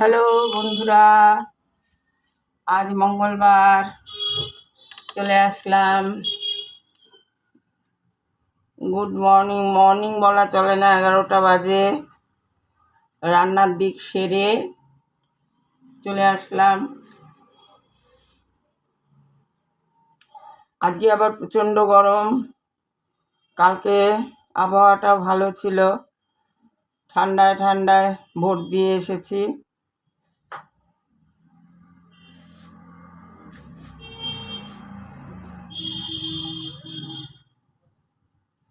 Hello বন্ধুরা, আজ মঙ্গলবার চলে আসলাম। গুড মর্নিং মর্নিং বলা চলে না, এগারোটা বাজে। রান্নার দিক সেরে চলে আসলাম। আজকে আবার প্রচণ্ড গরম। কালকে আবহাওয়াটা ভালো ছিল। ঠান্ডায় ঠান্ডায় ভোট দিয়ে এসেছি।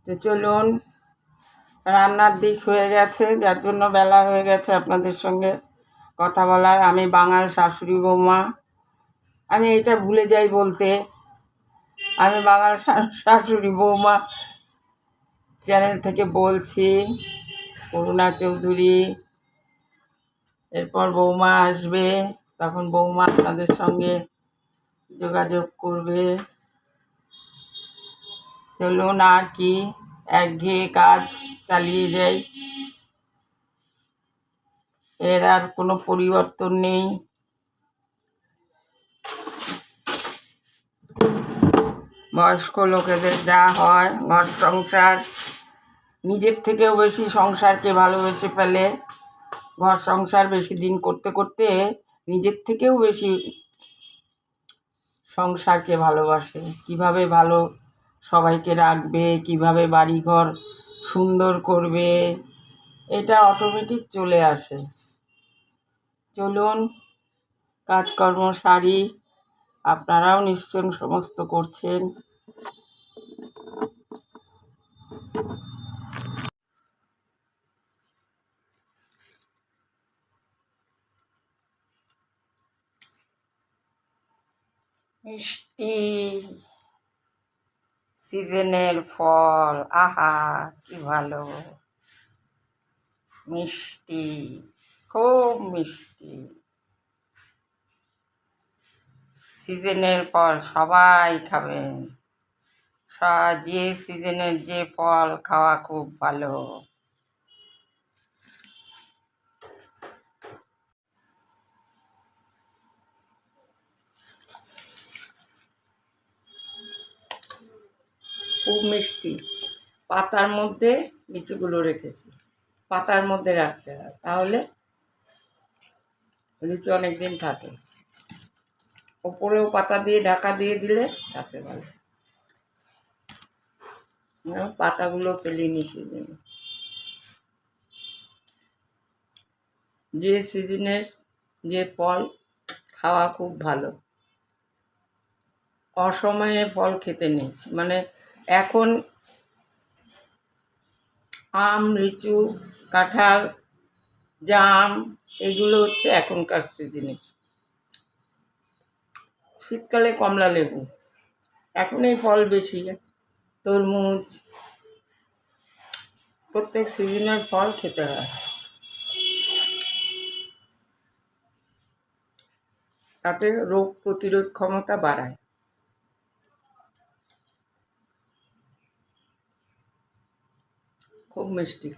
তো চলুন, রান্নার দিক হয়ে গেছে, যার জন্য বেলা হয়ে গেছে আপনাদের সঙ্গে কথা বলার। আমি বাঙাল শাশুড়ি বৌমা। আমি এটা ভুলে যাই বলতে। আমি বাঙাল শাশুড়ি বৌমা। চ্যানেল থেকে বলছি, করুণা চৌধুরী, এরপর বৌমা আসবে, তখন বৌমা আপনাদের সঙ্গে যোগাযোগ করবে। চলুন আর কি একঘেয়ে কাজ চালিয়ে যাই। এর আর কোনো পরিবর্তন নেই। বয়স্ক লোকেদের যা হয়, ঘর সংসার, নিজের থেকেও বেশি সংসারকে ভালোবেসে ফেলে। ঘর সংসার বেশি দিন করতে করতে নিজের থেকেও বেশি সংসারকে ভালোবাসে। কীভাবে ভালো সবাইকে রাখবে, কীভাবে বাড়িঘর সুন্দর করবে, এটা অটোমেটিক চলে আসে। চলুন, কাজকর্ম সারি, আপনারাও নিশ্চয় সমস্ত করছেন। মিষ্টি। সিজনের ফল। আহা, কি ভালো। মিষ্টি, খুব মিষ্টি। সিজনের ফল সবাই খাবেন যে সিজনের যে ফল খাওয়া খুব ভালো। খুব মিষ্টি। পাতার মধ্যে লিচুগুলো রেখেছি। পাতার মধ্যে রাখতে হয়। তাহলে লিচু অনেক দিন থাকে। ওপরেও পাতা দিয়ে, ঢাকা দিয়ে দিলে থাকে ভালো। এবং পাতাগুলো ফেলিনি সেদিন। যে সিজনের যে ফল খাওয়া খুব ভালো। অসময়ে ফল খেতে নেই। মানে এখন আম, লিচু, কাঁঠাল, জাম, এগুলো হচ্ছে এখনকার সিজনের। শীতকালে কমলা লেবু। এখন এই ফল বেশি। তরমুজ, প্রত্যেক সিজনের ফল খেতে হয়। তাতে রোগ প্রতিরোধ ক্ষমতা বাড়ায়। খুব মিষ্টি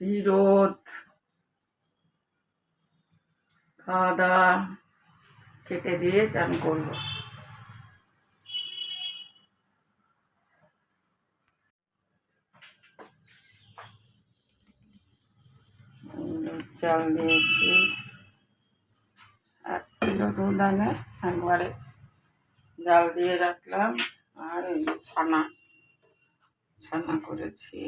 কি রোদ খাওয়া দাওয়া খেতে দিয়ে চান করব। চাল দিয়েছি। এক কিলো দুধ আনে একবারে জাল দিয়ে রাখলাম। আর ছানা ছানা করেছি।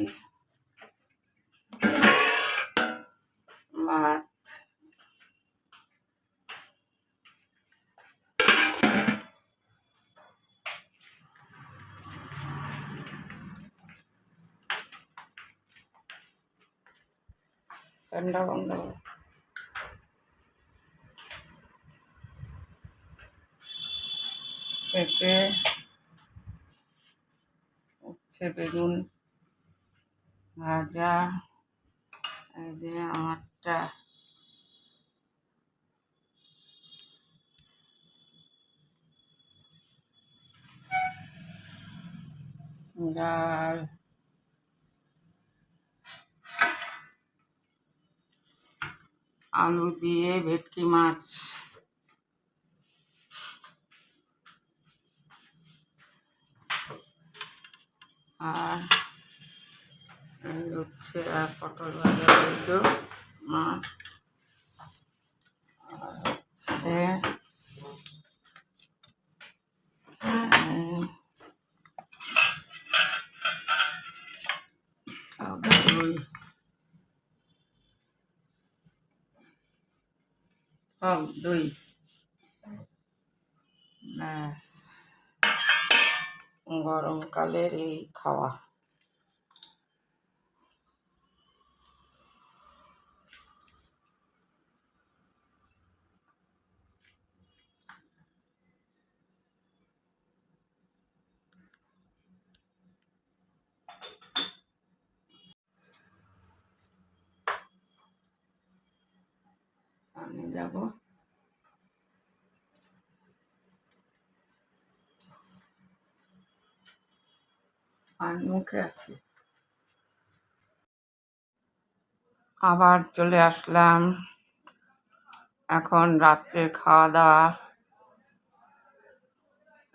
ঠান্ডা করো। পেঁপে উচ্ছে বেগুন ভাজা এই যে আমারটা ডাল আলু দিয়ে ভেটকি মাছ। আর এই হচ্ছে আর পটল ভাজা মাছ। আর দই দুই। ব্যাস। গরমকালের এই খাওয়া। আমি যাব। আর মুখে আছে। আবার চলে আসলাম। এখন রাত্রে খাওয়া দাওয়া।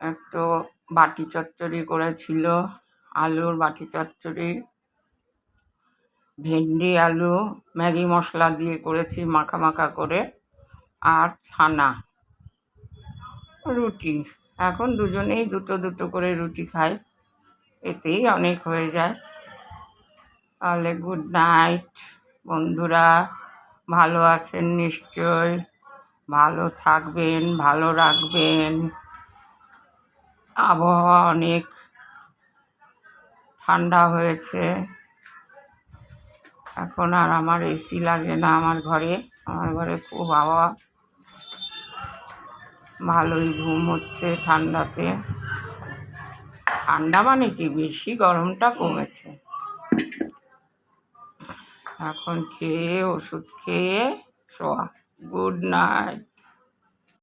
একটু বাটি চচ্চড়ি করেছিল, আলুর বাটি চচ্চড়ি। ভেন্ডি, আলু, ম্যাগি মশলা দিয়ে করেছি মাখা মাখা করে আর ছানা। রুটি। এখন দুজনেই দুটো দুটো করে রুটি খাই। এতেই অনেক হয়ে যায়। তাহলে গুড নাইট বন্ধুরা। ভালো আছেন নিশ্চয়। ভালো থাকবেন, ভালো রাখবেন। আবহাওয়া অনেক ঠান্ডা হয়েছে। এখন আর আমার এসি লাগে না আমার ঘরে। আমার ঘরে খুব হাওয়া। ভালোই ঘুম হচ্ছে ঠান্ডাতে। ঠান্ডা মানে কি? বেশি গরমটা কমেছে। এখন খেয়ে ওষুধ খেয়ে শোয়া। Good night